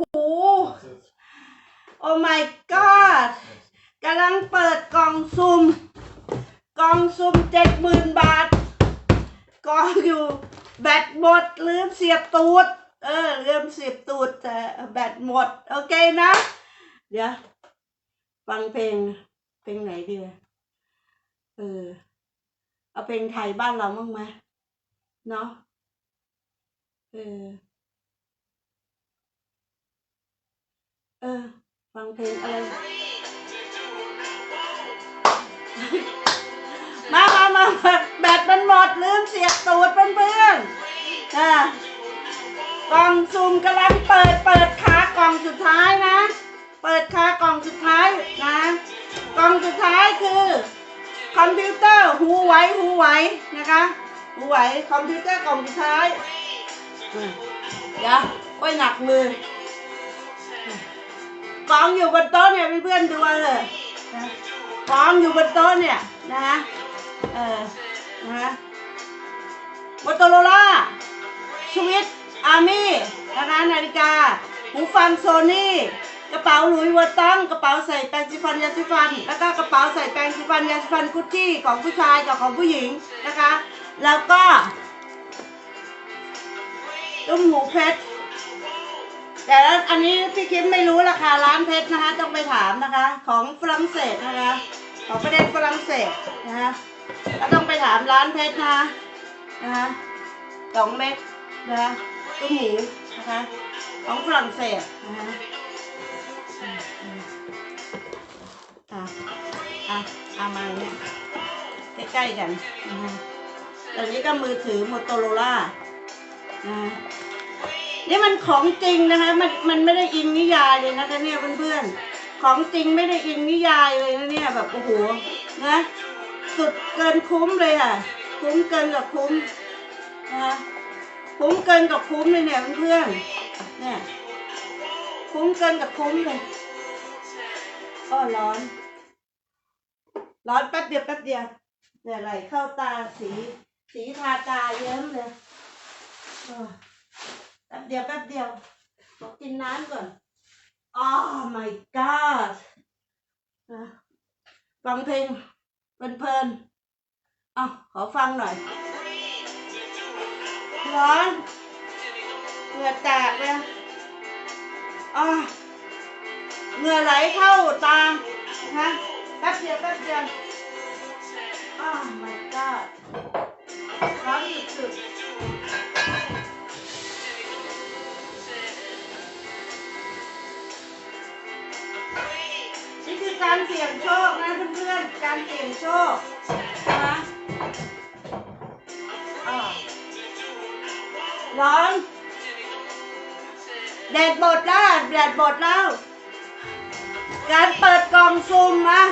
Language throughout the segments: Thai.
โหโอ้ my god กำลังเปิดกล่องซุ่มกล่องซุ่มเจ็ดหมื่นบาทกองอยู่แบตหมดลืมเสียบตูด เออลืมเสียบตูดแต่แบตหมด โอเคนะ เดี๋ยว ฟังเพลง เพลงไหนดีเออ เอาเพลงไทยบ้านเราบ้างไหมเนาะเออ เออ ฟังเพลงอะไร มามามามาแบตมันหมดลืมเสียบตูดเพื่อนๆอ่ากล่องซุ่มกำลังเปิดเปิดขากล่องสุดท้ายนะ เปิดขากล่องสุดท้ายนะ กล่องสุดท้ายคือ คอมพิวเตอร์หูไวหูไวนะคะหูไวคอมพิวเตอร์กล่องสุดท้ายเดี๋ยวโอ้หนักมือ กองอยู่บนโต๊ะเนี่ยเพื่อนๆดูเอาเลยนะกองอยู่บนโต๊ะเนี่ยนะฮะเออนะฮะมอโตโรล่าสวิตอาร์มี่นะคะนาฬิกา หูฟังโซนี่กระเป๋าหลุยวอตตังกระเป๋าใส่แปรงสีฟันยาสีฟัน แล้วก็กระเป๋าใส่แปรงสีฟันยาสีฟันกุชชี่ของผู้ชายกับของผู้หญิงนะคะ แล้วก็ตุ้มหูเพชร แต่ละอันนี้พี่คิมไม่รู้ราคาร้านเพชรนะคะ ต้องไปถามนะคะ ของฝรั่งเศสนะคะ ของประเทศฝรั่งเศสนะคะก็ต้องไปถามร้านเพชรนะคะนะคะสองเม็ดนะคะตุ้มหมูนะคะ ของฝรั่งเศสนะคะอะอะเอามาเนี่ยใกล้ๆกันนะคะตอนนี้ก็มือถือมอโตโรล่านะ นี่มันของจริงนะคะ มันมันไม่ได้อิงนิยายเลยนะคะเนี่ยเพื่อนๆ ของจริงไม่ได้อิงนิยายเลยนะเนี่ยแบบโอ้โหนะสุดเกินคุ้มเลยอะ คุ้มเกินกับคุ้มนะคะคุ้มเกินกับคุ้มเลยเนี่ยเพื่อนๆเนี่ยคุ้มเกินกับคุ้มเลยอ้อร้อน ร้อนแป๊บเดียวแป๊บเดียวเดี๋ยไหลเข้าตาสี สีทาตาเยิ้มเลยอ้ย แป๊บเดียวแป๊บเดียวขอกินน้ำก่อนอ๋อ my god ฟังเพลงเพลินๆเอาขอฟังหน่อย ร้อนเหงื่อแตกเลยอ๋อเหงื่อไหลเข้าตาฮะแป๊บเดียวแป๊บเดียวอ๋อ my god ร้อนสุดๆ การเสี่ยงโชคนะเพื่อนๆ การเสี่ยงโชคนะอ่าร้อนแดดบดแล้วแดดบดแล้ว การเปิดกล่องซุ่มนะ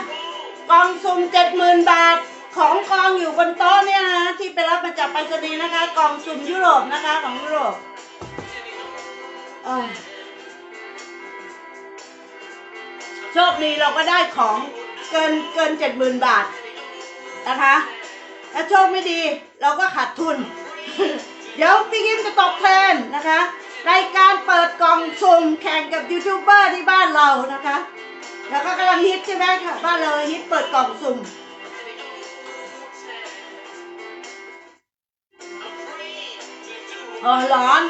กล่องซุ่มเจ็ดหมื่นบาทของกองอยู่บนโต๊ะเนี่ยนะที่ไปรับมาจากไปรษณีย์นะคะ กล่องซุ่มยุโรปนะคะของยุโรปอ่า โชคดีเราก็ได้ของเกินเกินเจ็ดหมื่นบาทนะคะ ถ้าโชคไม่ดีเราก็ขาดทุน เดี๋ยวพี่กิมจะตกเทรนนะคะ รายการเปิดกล่องสุ่มแข่งกับยูทูบเบอร์ที่บ้านเรานะคะ แล้วก็กำลังฮิตใช่ไหมค่ะบ้านเราฮิตเปิดกล่องสุ่มอ๋อร้อน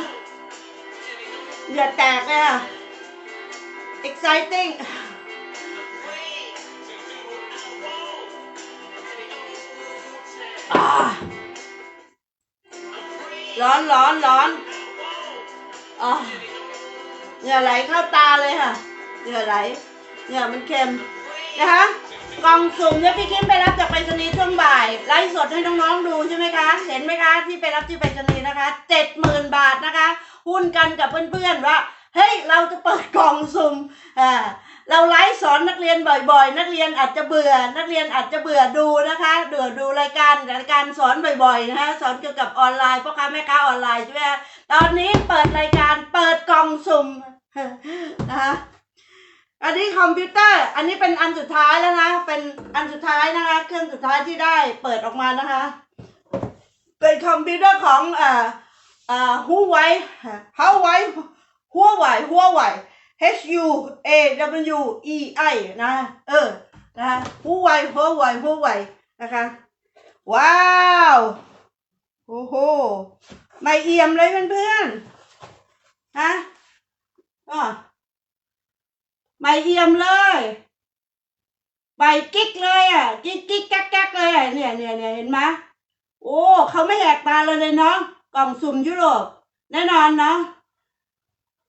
เหงื่อแตกเลยอะ exciting ร้อนร้อนร้อนอ่าเหงื่อไหลเข้าตาเลยค่ะเหงื่อไหลเหงื่อมันเค็มนะคะกล่องสุ่มเนี่ยพี่คิมไปรับจากไปรษณีย์ช่วงบ่ายไลฟ์สดให้น้องๆดูใช่ไหมคะ เห็นไหมคะที่ไปรับที่ไปรษณีย์นะคะเจ็ดหมื่นบาทนะคะ หุ้นกันกับเพื่อนๆว่าเฮ้ยเราจะเปิดกล่องสุ่มอ่า เราไลฟ์สอนนักเรียนบ่อยๆ นักเรียนอาจจะเบื่อ นักเรียนอาจจะเบื่อดูนะคะเบื่อดูรายการรายการสอนบ่อยๆนะคะสอนเกี่ยวกับออนไลน์พ่อค้าแม่ค้าออนไลน์ใช่ไหมคะตอนนี้เปิดรายการเปิดกล่องสุ่มนะคะอันนี้คอมพิวเตอร์ อันนี้เป็นอันสุดท้ายแล้วนะ เป็นอันสุดท้ายนะคะ เครื่องสุดท้ายที่ได้เปิดออกมานะคะ เป็นคอมพิวเตอร์ของอ่าอ่าฮูไวเฮาไวหัวไวหัวไหว H U A W E I นะ เออนะคะหัวไวหัวไวหัวไวนะคะ ว้าว โอ้โห ไม่เอี่ยมเลยเพื่อนๆ ฮะอะไม่เอี่ยมเลยใบกิ๊กเลยอะ กิ๊กกิ๊กกักกักเลยอะเนี่ยเนี่ยเนี่ยเห็นไหมโอ้เขาไม่แหกตาเราเลยเนาะกล่องสุ่มยุโรปแน่นอนเนาะ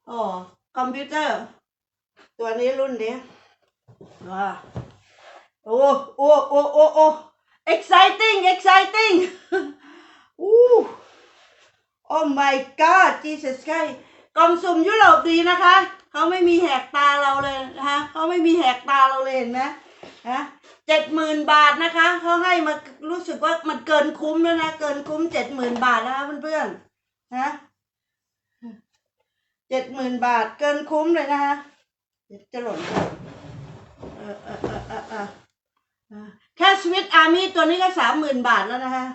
โอ้ คอมพิวเตอร์ ตัวนี้รุ่นนี้ว้าโอ้โอ้โอ้โอ้โอ้ exciting exciting อู้ oh my god Jesus Christ กล่องสุ่มยุโรปดีนะคะ เขาไม่มีแหกตาเราเลยนะคะเขาไม่มีแหกตาเราเลยเห็นไหมฮะเจ็ดหมื่นบาทนะคะเขาให้มารู้สึกว่ามันเกินคุ้มแล้วนะ เกินคุ้มเจ็ดหมื่นบาทนะคะเพื่อนๆนะ เจ็ดหมื่นบาทเกินคุ้มเลยนะคะจะหล่นเออเออเออเออแค่สวิตอาร์มี่ตัวนี้ก็สามหมื่นบาทแล้วนะคะ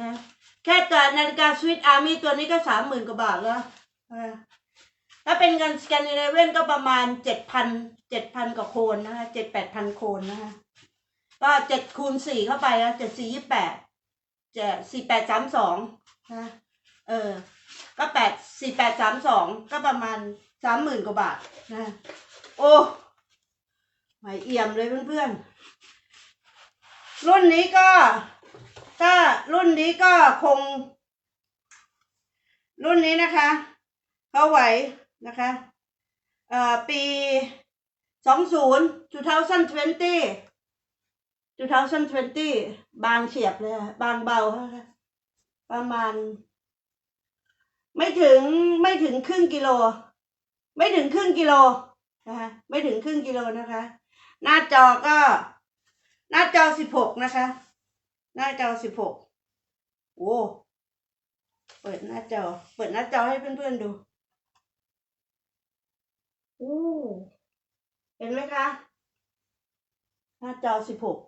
นะแค่ตัวนาฬิกาสวิตอาร์มี่ตัวนี้ก็สามหมื่นกว่าบาทแล้วถ้าเป็นเงินสแกนดิเนเวียนก็ประมาณเจ็ดพันเจ็ดพันกว่าโคนนะคะเจ็ดแปดพันโคนนะคะก็เจ็ดคูณสี่เข้าไปแล้วเจ็ดสี่ยี่แปดเจ็ดสี่แปดสามสองนะเออ ก็แปดสี่แปดสามสองก็ประมาณสามหมื่นกว่าบาทนะโอ้ไม่เอี่ยมเลยเพื่อนๆ รุ่นนี้ก็ ถ้ารุ่นนี้ก็คง รุ่นนี้นะคะเขาไหวนะคะเอ่อปีสองศูนย์2020 2020บางเฉียบเลยค่ะบางเบา ประมาณ ไม่ถึงไม่ถึงครึ่งกิโล ไม่ถึงครึ่งกิโลนะคะไม่ถึงครึ่งกิโลนะคะ หน้าจอก็ หน้าจอ16นะคะ หน้าจอ16โอ้เปิดหน้าจอ เปิดหน้าจอให้เพื่อนๆดูอู้เห็นไหมคะ หน้าจอสิบหก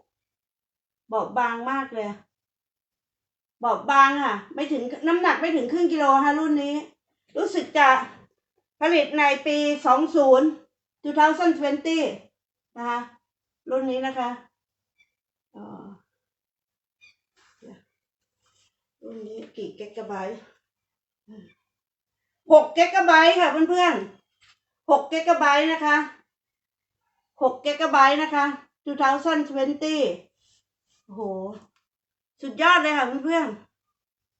บอบบางมากเลย บอบบางค่ะ ไม่ถึงน้ำหนักไม่ถึงครึ่งกิโลค่ะรุ่นนี้ รู้สึกจะผลิตในปีสองศูนย์2020 นะคะ รุ่นนี้นะคะอ่ารุ่นนี้กี่เกกะไบต์หกเกกะไบต์ค่ะเพื่อนๆหกเกกะไบต์นะคะหกเกกะไบต์นะคะ 2020 โอ้โห สุดยอดเลยค่ะเพื่อน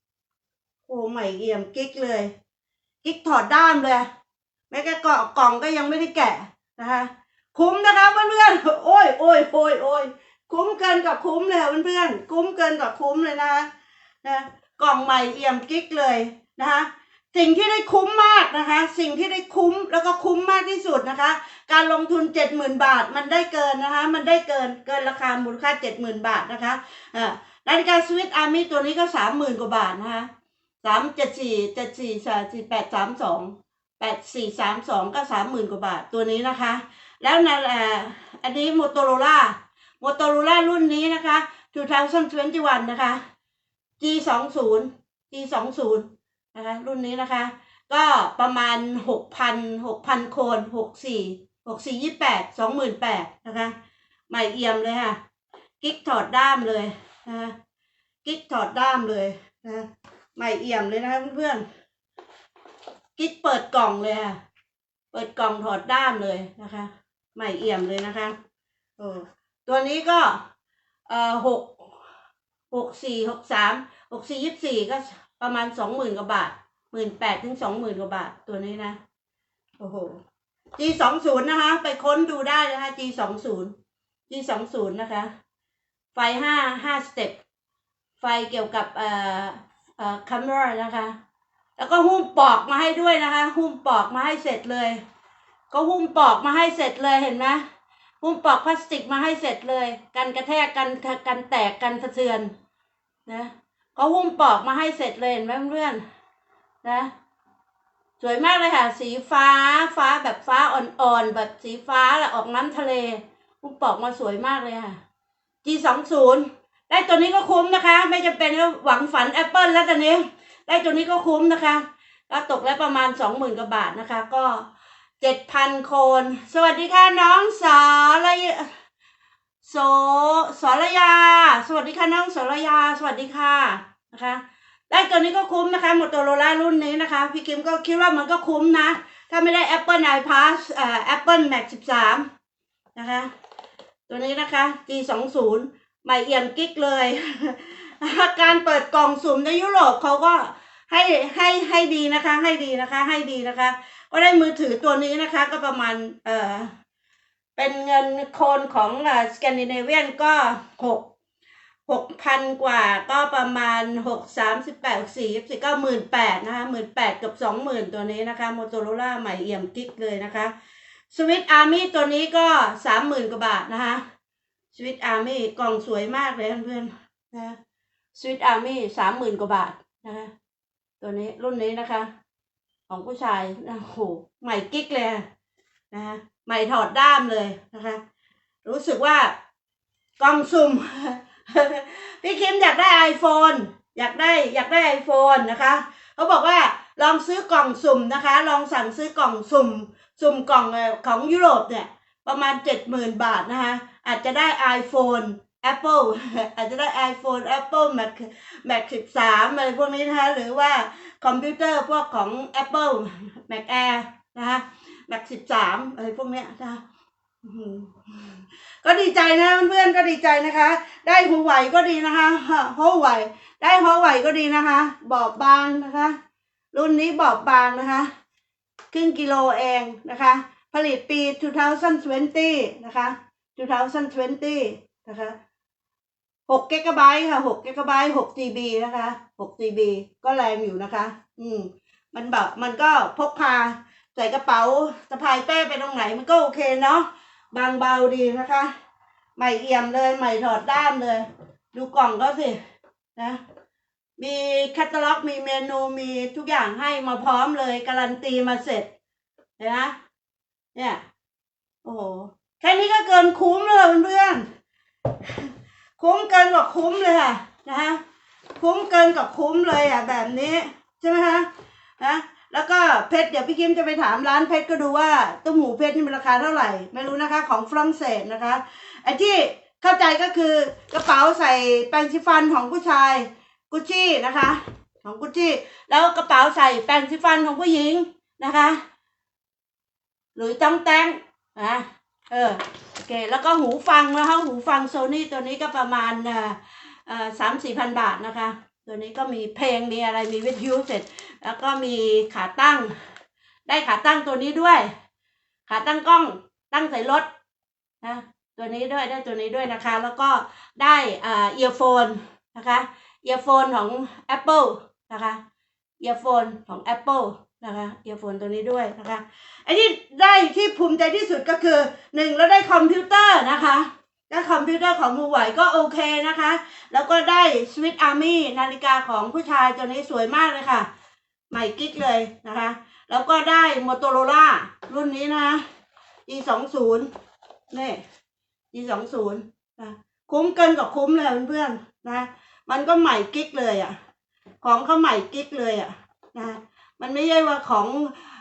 ๆ โอ้ใหม่เอี่ยมกิ๊กเลย กิ๊กถอดด้ามเลย แม้กระกกล่องก็ยังไม่ได้แกะนะคะ คุ้มนะคะเพื่อนๆ โอ้ยโอ้ยโอ้ยโอ้ยคุ้มเกินกับคุ้มเลยค่ะเพื่อนๆ คุ้มเกินกับคุ้มเลยนะคะนะกล่องใหม่เอี่ยมกิ๊กเลยนะคะสิ่งที่ได้คุ้มมากนะคะ สิ่งที่ได้คุ้มแล้วก็คุ้มมากที่สุดนะคะ การลงทุนเจ็ดหมื่นบาทมันได้เกินนะคะ มันได้เกินเกินราคามูลค่าเจ็ดหมื่นบาทนะคะอ่า นาฬิกาสวิตอาร์มี่ตัวนี้ก็สามหมื่นกว่าบาทนะคะสามเจ็ดสี่เจ็ดสี่สามสี่แปดสามสองแปดสี่สามสองก็สามหมื่นกว่าบาทตัวนี้นะคะ แล้วนาเอ่ออันนี้โมโตโรล่าโมโตโรล่ารุ่นนี้นะคะ2021นะคะ G สองศูนย์ G สองศูนย์นะคะรุ่นนี้นะคะ ก็ประมาณหกพันหกพันโคนหกสี่หกสี่ยี่แปดสองหมื่นแปดนะคะ ใหม่เอี่ยมเลยค่ะ กิ๊กถอดด้ามเลย นะคะกิ๊กถอดด้ามเลยนะใหม่เอี่ยมเลยนะคะเพื่อนๆกิ๊กเปิดกล่องเลยค่ะเปิดกล่องถอดด้ามเลยนะคะ ใหม่เอี่ยมเลยนะคะโอ้ตัวนี้ก็เอ่อหกหกสี่หกสามหกสี่ยี่สี่ก็ประมาณสองหมื่นกว่าบาทหมื่นแปดถึงสองหมื่นกว่าบาทตัวนี้นะโอ้โห G สองศูนย์นะคะ ไปค้นดูได้นะคะ G สองศูนย์ G สองศูนย์นะคะ ไฟห้าห้าสเต็ปไฟเกี่ยวกับเอ่อเอ่อคัมเมอร์นะคะ แล้วก็หุ้มปอกมาให้ด้วยนะคะ หุ้มปอกมาให้เสร็จเลย ก็หุ้มปอกมาให้เสร็จเลยเห็นไหมหุ้มปอกพลาสติกมาให้เสร็จเลย กันกระแทกกันกันแตกกันสะเทือนนะก็หุ้มปอกมาให้เสร็จเลยเห็นไหมเพื่อนนะสวยมากเลยค่ะ สีฟ้าฟ้าแบบฟ้าอ่อนๆแบบสีฟ้าแล้วออกน้ำทะเลหุ้มปอกมาสวยมากเลยค่ะ G สองศูนย์ได้ตัวนี้ก็คุ้มนะคะ ไม่จำเป็นว่าหวังฝันแอปเปิลแล้วตอนนี้ ได้ตัวนี้ก็คุ้มนะคะก็ตกแล้วประมาณสองหมื่นกว่าบาทนะคะ ก็เจ็ดพันคน สวัสดีค่ะน้องสารยโสสรยา สวัสดีค่ะน้องสรยา สวัสดีค่ะนะคะได้ตัวนี้ก็คุ้มนะคะมอเตอร์โรล่ารุ่นนี้นะคะ พี่คิมก็คิดว่ามันก็คุ้มนะ ถ้าไม่ได้ Apple iPass เอ่อ Apple Max 13 นะคะ ตัวนี้นะคะ G20 ใหม่เอี่ยมกิ๊กเลยการเปิดกล่องสุ่มในยุโรปเขาก็ให้ให้ให้ดีนะคะ ให้ดีนะคะ ให้ดีนะคะ ก็ได้มือถือตัวนี้นะคะ ก็ประมาณเออเป็นเงินโคนของสแกนดิเนเวียนก็หกหกพันกว่าก็ประมาณหกสามสิบแปดสี่สิบก็หมื่นแปดนะคะหมื่นแปดกับสองหมื่นตัวนี้นะคะโมโตโรล่าใหม่เอี่ยมกิ๊กเลยนะคะ สวิตอาร์มี่ตัวนี้ก็สามหมื่นกว่าบาทนะคะสวิตอาร์มี่กล่องสวยมากเลยเพื่อนๆนะสวิตอาร์มี่สามหมื่นกว่าบาทนะคะตัวนี้รุ่นนี้นะคะ ของผู้ชายโอ้โหใหม่กิ๊กเลยนะคะใหม่ถอดด้ามเลยนะคะ รู้สึกว่ากล่องซุ่มพี่คิมอยากได้ iPhone อยากได้อยากได้ iPhone นะคะ เขาบอกว่าลองซื้อกล่องสุ่มนะคะ ลองสั่งซื้อกล่องสุ่ม สุ่มกล่องของยุโรปเนี่ยประมาณเจ็ดหมื่นบาทนะคะอาจจะได้ iPhone Apple อาจจะได้ iPhone Apple Mac Mac 13 อะไรพวกนี้นะคะหรือว่าคอมพิวเตอร์พวกของ Apple Mac Air นะคะ Mac 13 อะไรพวกเนี้ยนะคะก็ดีใจนะเพื่อนๆก็ดีใจนะคะ ได้หัวไหวก็ดีนะคะหัวไหวได้หัวไหวก็ดีนะคะ บอบบางนะคะ รุ่นนี้บอบบางนะคะ ครึ่งกิโลเองนะคะ ผลิตปี 2020 นะคะ 2020 นะคะ6เกกะไบต์ค่ะ6เกกะไบต์6 GB นะคะ6 GB ก็แรงอยู่นะคะ อืม มันแบบมันก็พกพาใส่กระเป๋าสะพายเป้ไปตรงไหนมันก็โอเคเนาะบางเบาดีนะคะ ใหม่เอี่ยมเลย ใหม่ถอดด้ามเลย ดูกล่องก็สินะ มีแคตตาล็อกมีเมนูมีทุกอย่างให้มาพร้อมเลย การันตีมาเสร็จเห็นไหมเนี่ย โอ้โหแค่นี้ก็เกินคุ้มเลยเพื่อนๆคุ้มเกินกว่าคุ้มเลยค่ะนะคะคุ้มเกินกว่าคุ้มเลยอะแบบนี้ใช่ไหมคะนะแล้วก็เพชรเดี๋ยวพี่คิมจะไปถามร้านเพชรก็ดูว่าตุ้มหูเพชรนี่มันราคาเท่าไหร่ ไม่รู้นะคะ ของฝรั่งเศสนะคะไอ้ที่เข้าใจก็คือกระเป๋าใส่แปรงสีฟันของผู้ชาย กุชชี่นะคะ ของกุชชี่ แล้วกระเป๋าใส่แปรงสีฟันของผู้หญิงนะคะ หรือต้องแตงนะเออโอเค แล้วก็หูฟังนะคะหูฟังโซนี่ตัวนี้ก็ประมาณเอ่อสามสี่พันบาทนะคะ ตัวนี้ก็มีเพลงมีอะไรมีวิทยุเสร็จ แล้วก็มีขาตั้ง ได้ขาตั้งตัวนี้ด้วย ขาตั้งกล้องตั้งใส่รถนะตัวนี้ด้วยได้ตัวนี้ด้วยนะคะ แล้วก็ได้อ่าเอียร์โฟนนะคะ อียร์โฟนของ Apple นะคะเอียร์โฟนของ Apple นะคะเอียร์โฟนตัวนี้ด้วยนะคะไอ้ที่ได้ที่ภูมิใจที่สุดก็คือหนึ่งแล้วได้คอมพิวเตอร์นะคะได้คอมพิวเตอร์ของมือไหวก็โอเคนะคะ แล้วก็ได้สวิตอาร์มี่นาฬิกาของผู้ชายตัวนี้สวยมากเลยค่ะ ใหม่กิ๊กเลยนะคะ แล้วก็ได้มอเตอร์โรล่ารุ่นนี้นะ G สองศูนย์นี่ G สองศูนย์นะคุ้มเกินกับคุ้มเลยเพื่อนๆนะ มันก็ใหม่กิ๊กเลยอะ ของเขาใหม่กิ๊กเลยอะนะมันไม่ใช่ว่าของ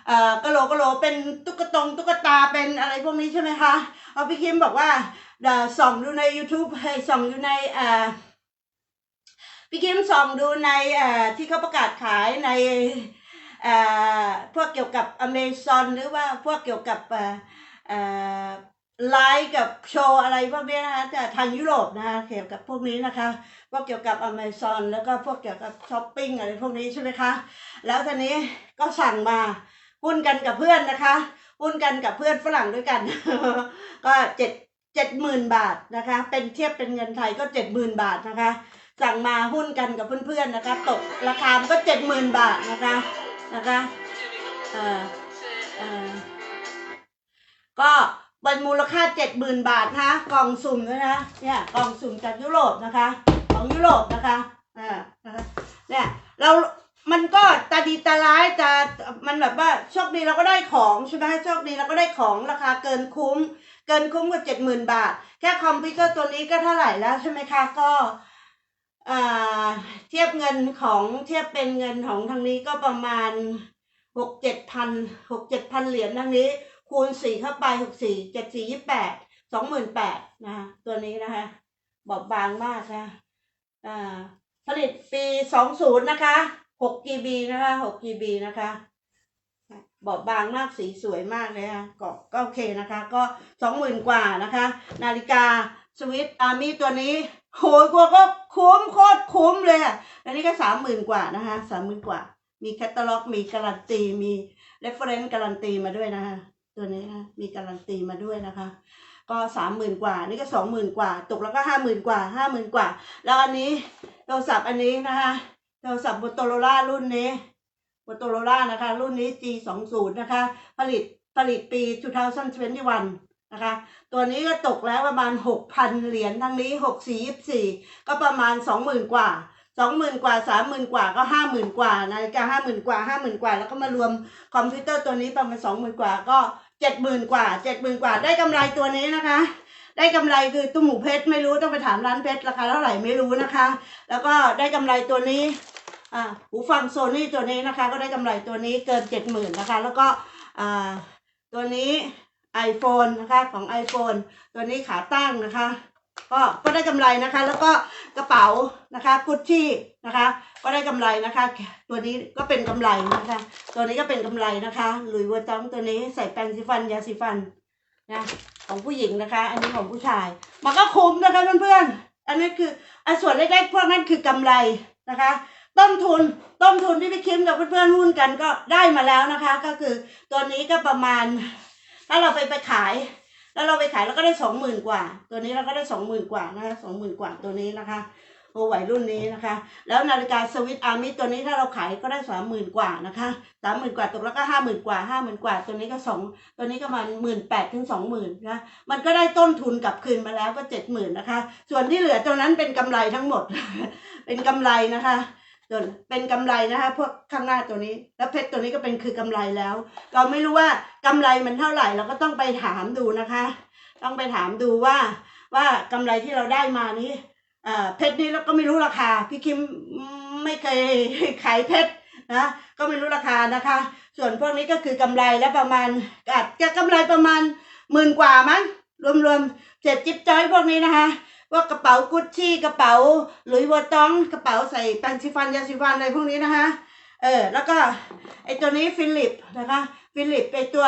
เอ่อกะโหลกะโหลเป็นตุ๊กตงตุ๊กตาเป็นอะไรพวกนี้ใช่ไหมคะเอาพี่คิมบอกว่าเดี๋ยวส่องดูใน YouTube ให้ส่องดูในเอ่อพี่คิมส่องดูในเอ่อที่เขาประกาศขายในเอ่อพวกเกี่ยวกับอเมซอนหรือว่าพวกเกี่ยวกับอ่อเอ่อ ไลฟ์กับโชว์อะไรพวกนี้นะคะแต่ทางยุโรปนะคะเกี่ยวกับพวกนี้นะคะพวกเกี่ยวกับอเมซอนแล้วก็พวกเกี่ยวกับช้อปปิ้งอะไรพวกนี้ใช่ไหมคะ แล้วทีนี้ก็สั่งมาหุ้นกันกับเพื่อนนะคะหุ้นกันกับเพื่อนฝรั่งด้วยกัน ก็เจ็ดเจ็ดหมื่นบาทนะคะ เป็นเทียบเป็นเงินไทยก็เจ็ดหมื่นบาทนะคะ สั่งมาหุ้นกันกับเพื่อนๆนะคะ ตกราคามันก็เจ็ดหมื่นบาทนะคะนะคะเอ่อเอ่อก็ เป็นมูลค่าเจ็ดหมื่นบาทนะกล่องสุ่มด้วยนะเนี่ยกล่องสุ่มจากยุโรปนะคะ ของยุโรปนะคะอ่าเนี่ยเรามันก็ตาดีตาร้ายแต่มันแบบว่าโชคดีเราก็ได้ของใช่ไหมโชคดีเราก็ได้ของราคาเกินคุ้ม เกินคุ้มกว่าเจ็ดหมื่นบาท แค่คอมพิวเตอร์ตัวนี้ก็เท่าไหร่แล้วใช่ไหมคะก็อ่าเทียบเงินของเทียบเป็นเงินของทางนี้ก็ประมาณหกเจ็ดพันหกเจ็ดพันเหรียญทั้งนี้ คูณสี่เข้าไปหกสี่เจ็ดสี่ยี่แปดสองหมื่นแปดนะคะตัวนี้นะคะบอบบางมากนะอ่าผลิตปีสองศูนย์นะคะหก GB นะคะหก GB นะคะบอบบางมากสีสวยมากเลยค่ะก็ก็โอเคนะคะ ก็สองหมื่นกว่านะคะ นาฬิกาสวิตอาร์มี่ตัวนี้โหยกว่าก็คุ้มโคตรคุ้มเลยอะอันนี้ก็สามหมื่นกว่านะคะสามหมื่นกว่า มีแคตตาล็อก มีการันตี มีเรฟเฟรนซ์การันตีมาด้วยนะคะ ตัวนี้นะมีการันตีมาด้วยนะคะ ก็สามหมื่นกว่า นี่ก็สองหมื่นกว่า ตกแล้วก็ห้าหมื่นกว่าห้าหมื่นกว่า แล้วอันนี้โทรศัพท์อันนี้นะคะโทรศัพท์ Motorola รุ่นนี้ Motorola นะคะ รุ่นนี้ G 2 0นะคะ ผลิตผลิตปี 2021 นะคะ ตัวนี้ก็ตกแล้วประมาณ 6,000 เหรียญทั้งนี้ 6 4 24 ก็ประมาณ 20,000 กว่า 20,000 กว่า 30,000 กว่าก็ 50,000 กว่านาฬิกา50,000 กว่า 50,000 กว่า แล้วก็มารวมคอมพิวเตอร์ตัวนี้ประมาณ 20,000 กว่าก็ จ็ดหมื่นกว่าเจ็ดหมื่นกว่าได้กำไรตัวนี้นะคะ ได้กำไรคือตุ้มหมูเพชรไม่รู้ต้องไปถามร้านเพชรราคาเท่าไหร่ไม่รู้นะคะ แล้วก็ได้กำไรตัวนี้อ่าหูฟังโซนี่ตัวนี้นะคะ ก็ได้กำไรตัวนี้เกินเจ็ดหมื่นนะคะ แล้วก็อ่าตัวนี้ iPhone นะคะของ iPhone ตัวนี้ขาตั้งนะคะ ก็ก็ได้กำไรนะคะ แล้วก็กระเป๋านะคะกุชชี่นะคะ ก็ได้กำไรนะคะ ตัวนี้ก็เป็นกำไรนะคะ ตัวนี้ก็เป็นกำไรนะคะหลุยส์วัตองตัวนี้ใส่แปรงสีฟันยาสีฟันนะของผู้หญิงนะคะ อันนี้ของผู้ชาย มันก็คุ้มนะคะเพื่อนๆอันนี้คืออันส่วนเล็กๆพวกนั้นคือกำไรนะคะ ต้นทุนต้นทุนที่พี่คิมกับเพื่อนๆหุ้นกันก็ได้มาแล้วนะคะ ก็คือตัวนี้ก็ประมาณถ้าเราไปไปขาย แล้วเราไปขายเราก็ได้สองหมื่นกว่า ตัวนี้เราก็ได้สองหมื่นกว่านะคะสองหมื่นกว่าตัวนี้นะคะโอไหวรุ่นนี้นะคะ แล้วนาฬิกาสวิตอาร์มิตัวนี้ถ้าเราขายก็ได้สามหมื่นกว่านะคะสามหมื่นกว่าตกแล้วก็ห้าหมื่นกว่าห้าหมื่นกว่า ตัวนี้ก็สองตัวนี้ก็มาหมื่นแปดถึงสองหมื่นนะมันก็ได้ต้นทุนกลับคืนมาแล้วก็เจ็ดหมื่นนะคะ ส่วนที่เหลือตัวนั้นเป็นกำไรทั้งหมด เป็นกำไรนะคะ ส่วนเป็นกำไรนะคะพวกข้างหน้าตัวนี้ แล้วเพชรตัวนี้ก็เป็นคือกำไรแล้ว เราไม่รู้ว่ากำไรมันเท่าไหร่เราก็ต้องไปถามดูนะคะ ต้องไปถามดูว่าว่ากำไรที่เราได้มานี้เอ่อเพชรนี่เราก็ไม่รู้ราคา พี่คิมไม่เคยขายเพชรนะก็ไม่รู้ราคานะคะ ส่วนพวกนี้ก็คือกำไรแล้วประมาณอาจจะกำไรประมาณหมื่นกว่ามั้งรวมๆเสร็จจิ๊บจ้อยพวกนี้นะคะ ว่ากระเป๋ากุชชี่กระเป๋าหลุยวัวอตองกระเป๋าใส่แปรงสีฟันยาสีฟันอะไรพวกนี้นะคะเออแล้วก็ไอตัวนี้ฟิลิปนะคะฟิลิปไอตัว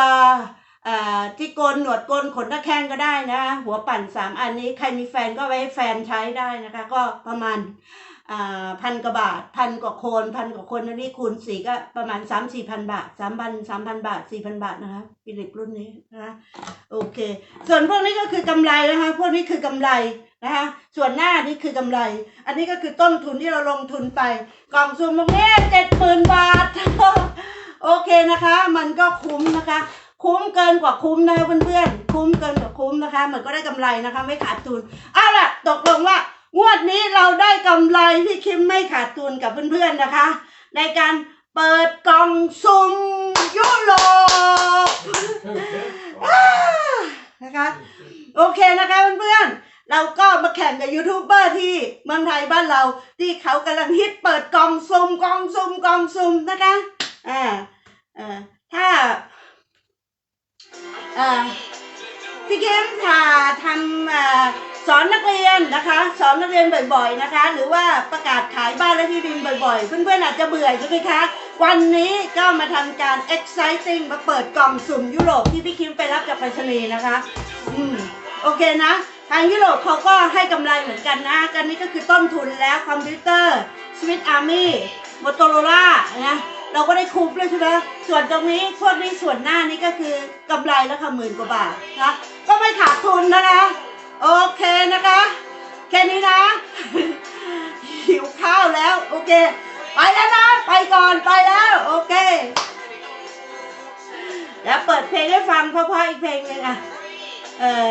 อ่าที่โกนหนวดโกนขนตะแคงก็ได้นะหัวปั่นสามอันนี้ใครมีแฟนก็ไว้ให้แฟนใช้ได้นะคะ ก็ประมาณ พันกว่าบาทพันกว่าโคนพันกว่าคนอันนี้คูณสี่ก็ประมาณสามสี่พันบาทสามพันสามพันบาทสี่พันบาทนะคะฟิลิปรุ่นนี้นะคะโอเค ส่วนพวกนี้ก็คือกำไรนะคะ พวกนี้คือกำไรนะคะส่วนหน้านี่คือกำไร อันนี้ก็คือต้นทุนที่เราลงทุนไป กล่องซุ่มตรงนี้เจ็ดหมื่นบาท โอเคนะคะ มันก็คุ้มนะคะ คุ้มเกินกว่าคุ้มนะคะเพื่อนๆคุ้มเกินกว่าคุ้มนะคะ เหมันก็ได้กำไรนะคะ ไม่ขาดทุนเอาล่ะตกลงว่า งวดนี้เราได้กำไรพี่คิมไม่ขาดทุนกับเพื่อนๆนะคะ ในการเปิดกล่องซุ่มยุโรปนะคะโอเคนะคะเพื่อนๆ เราก็มาแข่งกับยูทูบเบอร์ที่เมืองไทยบ้านเราที่เขากำลังฮิตเปิดกล่องซุ่มกล่องซุ่มกล่องซุ่มนะคะอ่าอ่าถ้าอ่าพี่เข้มค่ะทำอ่า สอนนักเรียนนะคะ สอนนักเรียนบ่อยๆนะคะ หรือว่าประกาศขายบ้านและที่ดินบ่อยๆ เพื่อนๆอาจจะเบื่อใช่ไหมคะ วันนี้ก็มาทำการ exciting มาเปิดกล่องสุ่มยุโรปที่พี่คิมไปรับจากไปรษณีย์นะคะ อืมโอเคนะทางยุโรปเขาก็ให้กำไรเหมือนกันนะกันนี้ก็คือต้นทุนแล้วคอมพิวเตอร์สวิตอาร์มี่มอโตอร์โรล่านะเราก็ได้คุ้มเลยใช่ไหมส่วนตรงนี้พวกนี้ส่วนหน้านี้ก็คือกำไรแล้วค่ะหมื่นกว่าบาทนะก็ไม่ขาดทุนนะคะ โอเคนะคะ แค่นี้นะ หิวข้าวแล้ว โอเค ไปแล้วนะ ไปก่อนไปแล้ว โอเคเดี๋ยวเปิดเพลงให้ฟังเพราะๆอีกเพลงหนึ่งอะ เออ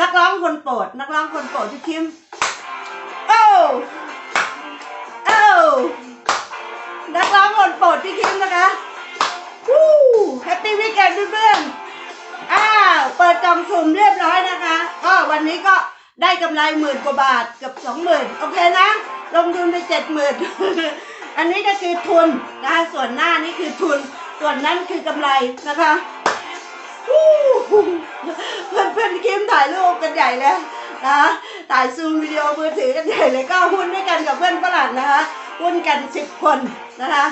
นักร้องคนโปรด นักร้องคนโปรดที่คิมโอ้โอ้นักร้องคนโปรดที่คิมนะคะวู้แฮปปี้วีคเอนเพื่อนๆอ้าว เปิดกล่องสุ่มเรียบร้อยนะคะ วันนี้ก็ได้กำไรหมื่นกว่าบาทเกับสองหมื่นโอเคนะ ลงทุนไปเจ็ดหมื่น อันนี้ก็คือทุนนะคะส่วนหน้านี่คือทุน ส่วนนั้นคือกำไรนะคะฮู้เพื่อนเพื่อนคิมถ่ายรูปกันใหญ่เลยนะคะถ่ายซูมวิดีโอมือถือกันใหญ่เลยก็หุ้นด้วยกันกับเพื่อนฝรั่งนะคะหุ้นกันสิบคนนะคะ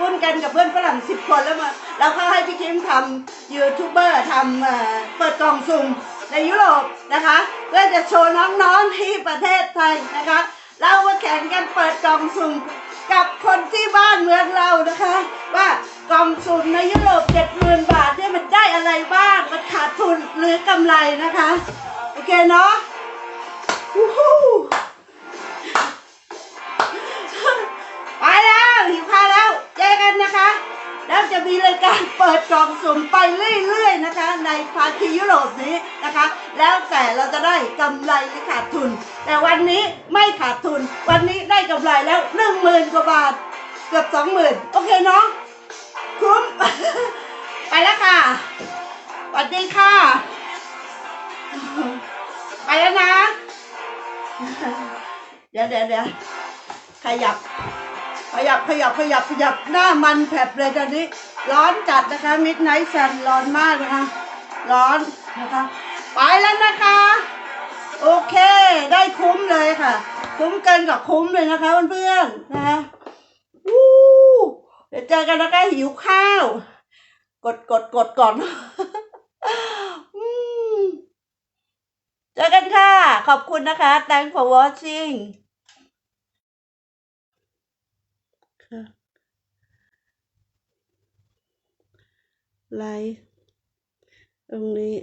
หุ้นกันกับเพื่อนฝรั่งสิบคนแล้วมาแล้วก็ให้พี่คิมทำยูทูบเบอร์ทำเอ่อเปิดกล่องสุ่ม ในยุโรปนะคะเพื่อจะโชว์น้องๆที่ประเทศไทยนะคะ เรามาแข่งกันเปิดกล่องสุ่มกับคนที่บ้านเมืองเรานะคะ ว่ากล่องสุ่มในยุโรปเจ็ดหมื่นบาทเนี่ยมันได้อะไรบ้างมันขาดทุนหรือกำไรนะคะ โอเคเนาะไปแล้วหิวข้าวแล้วเจอกันนะคะ แล้วจะมีรายการเปิดกล่องสุ่มไปเรื่อยๆนะคะ ในพาร์ทียุโรปนี้นะคะ แล้วแต่เราจะได้กำไรหรือขาดทุน แต่วันนี้ไม่ขาดทุน วันนี้ได้กำไรแล้วหนึ่งหมื่นกว่าบาท เกือบสองหมื่นโอเคเนาะคุ้ม ไปแล้วค่ะสวัสดีค่ะ ไปแล้วนะ เดี๋ยวเดี๋ยวเดี๋ยวขยับ ขยับขยับขยับขยับหน้ามันแผบเลยตอนนี้ ร้อนจัดนะคะมิดไนท์ซันร้อนมากนะคะ ร้อนนะคะ ไปแล้วนะคะ โอเค ได้คุ้มเลยค่ะ คุ้มเกินกับคุ้มเลยนะคะเพื่อนๆนะคะวู้เดี๋ยวเจอกันนะคะหิวข้าว กดกดกดก่อนเจอกันค่ะ ขอบคุณนะคะ thank for watching ค่ะไลค์ตรงนี้